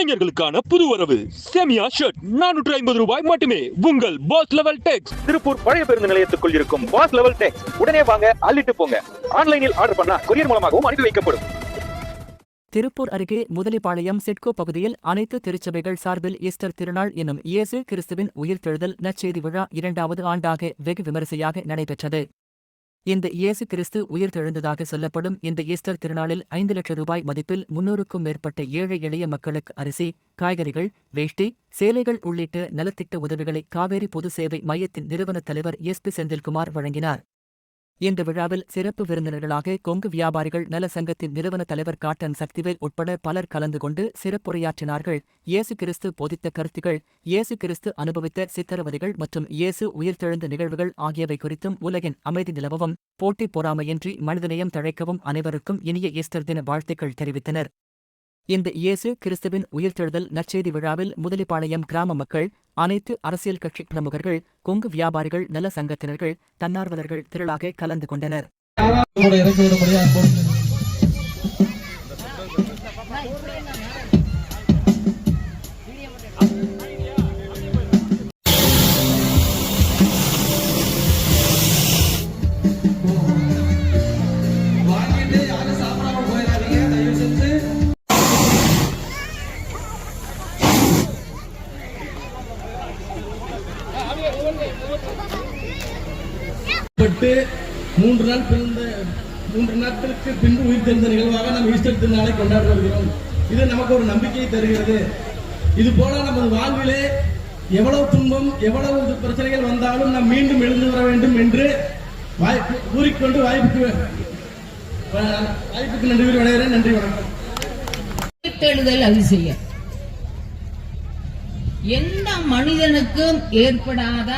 இளைஞர்களுக்கான புது வரவு செமியா ஷர்ட் நானூற்று ஐம்பது ரூபாய் மட்டுமே. உங்கள் பாஸ் லெவல் டெக்ஸ் திருப்பூர் பழைய பேருந்து நிலையத்துக்குள் இருக்கும் பாஸ் லெவல் டெக்ஸ் உடனே வாங்க அள்ளிட்டு போங்க. ஆன்லைனில் ஆர்டர் பண்ணா கொரியர் மூலமாகவும் அனுப்பி வைக்கப்படும். திருப்பூர் அருகே முதலிப்பாளையம் சிட்கோ பகுதியில் அனைத்து திருச்சபைகள் சார்பில் ஈஸ்டர் திருநாள் என்னும் இயேசு கிறிஸ்துவின் உயிர்த்தெழுதல் நற்செய்தி விழா இரண்டாவது ஆண்டாக வெகு விமரிசையாக நடைபெற்றது. இந்த இயேசு கிறிஸ்து உயிர்த்தெழுந்ததாக சொல்லப்படும் இந்த ஈஸ்டர் திருநாளில் ஐந்து லட்சம் ரூபாய் மதிப்பில் முன்னூறுக்கும் மேற்பட்ட ஏழை எளிய மக்களுக்கு அரிசி காய்கறிகள் வேஷ்டி சேலைகள் உள்ளிட்ட நலத்திட்ட உதவிகளை காவேரி பொது சேவை மையத்தின் நிறுவனத் தலைவர் எஸ் பி செந்தில்குமார் வழங்கினார். இந்த விழாவில் சிறப்பு விருந்தினர்களாக கொங்கு வியாபாரிகள் நல சங்கத்தின் நிறுவன தலைவர் காட்டன் சக்திவேல் உட்பட பலர் கலந்து கொண்டு சிறப்புரையாற்றினார்கள். இயேசு கிறிஸ்து போதித்த கருத்துகள் இயேசு கிறிஸ்து அனுபவித்த சித்தரவதைகள் மற்றும் இயேசு உயிர்த்தெழுந்த நிகழ்வுகள் ஆகியவை குறித்தும் உலகின் அமைதி நிலவவும் போட்டி பொறாமையின்றி மனிதநேயம் தழைக்கவும் அனைவருக்கும் இனிய ஈஸ்டர் தின வாழ்த்துக்கள் தெரிவித்தனர். இந்த இயேசு கிறிஸ்துவின் உயிர்த்தெழுதல் நற்செய்தி விழாவில் முதலிப்பாளையம் கிராம மக்கள் அனைத்து அரசியல் கட்சி பிரமுகர்கள் கொங்கு வியாபாரிகள் நல சங்கத்தினர்கள் தன்னார்வலர்கள் திரளாக கலந்து கொண்டனர். விட்டு மூன்று நாள் பிறந்த மூன்று நாட்களுக்கு பின்பு உயிர் தெரிந்த நிகழ்வாக நாம் ஈஸ்டர் திருநாளை கொண்டாடி வருகிறோம். இது நமக்கு ஒரு நம்பிக்கையை தருகிறது. இது போல நமது வாழ்விலே எவ்வளவு துன்பம் எவ்வளவு பிரச்சனைகள் வந்தாலும் நாம் மீண்டும் எழுந்து வர வேண்டும் என்று வாய்ப்பு கூறிக்கொண்டு வாய்ப்புக்கு வாய்ப்புக்கு நன்றி விடைகிறேன் நன்றி வணக்கம். தேடுதல் அதிசயம். எந்த மனிதனுக்கும் ஏற்படாத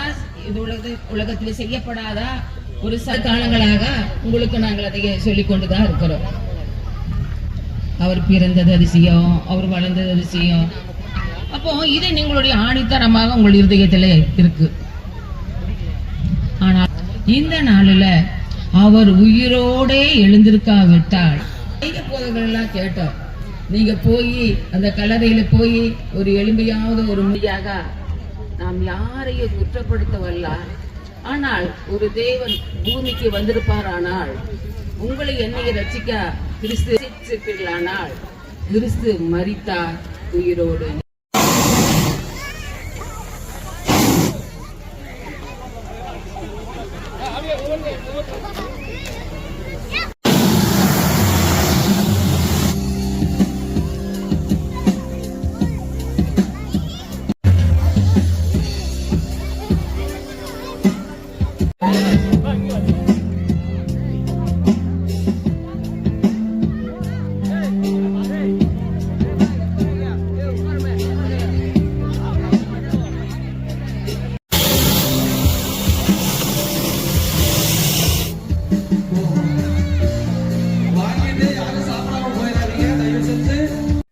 இது உலக உலகத்தில் செய்யப்படாதா ஒரு சில காலங்களாக உங்களுக்கு நாங்கள் அதை சொல்லிக் கொண்டுதான் இருக்கிறோம். அவர் பிறந்தது அதிசயம் அவர் வளர்ந்தது அதிசயம். அப்போ இது நீங்களுடைய ஆணித்தரமாக உங்கள் இருதயத்தில் இருக்கு. ஆனால் இந்த நாளில் அவர் உயிரோடே எழுந்திருக்காவிட்டால் நிறைய கேட்டோம். நீங்க போய் அந்த கலரையில போய் ஒரு எலும்பையாவது ஒரு முடியாக நாம் யாரையும் குற்றப்படுத்தவல்ல? ஆனால் ஒரு தேவன் பூமிக்கு வந்திருப்பாரானால் உங்களை என்னை ரசிக்க கிறிஸ்து கிறிஸ்து மறித்தார் உயிரோடு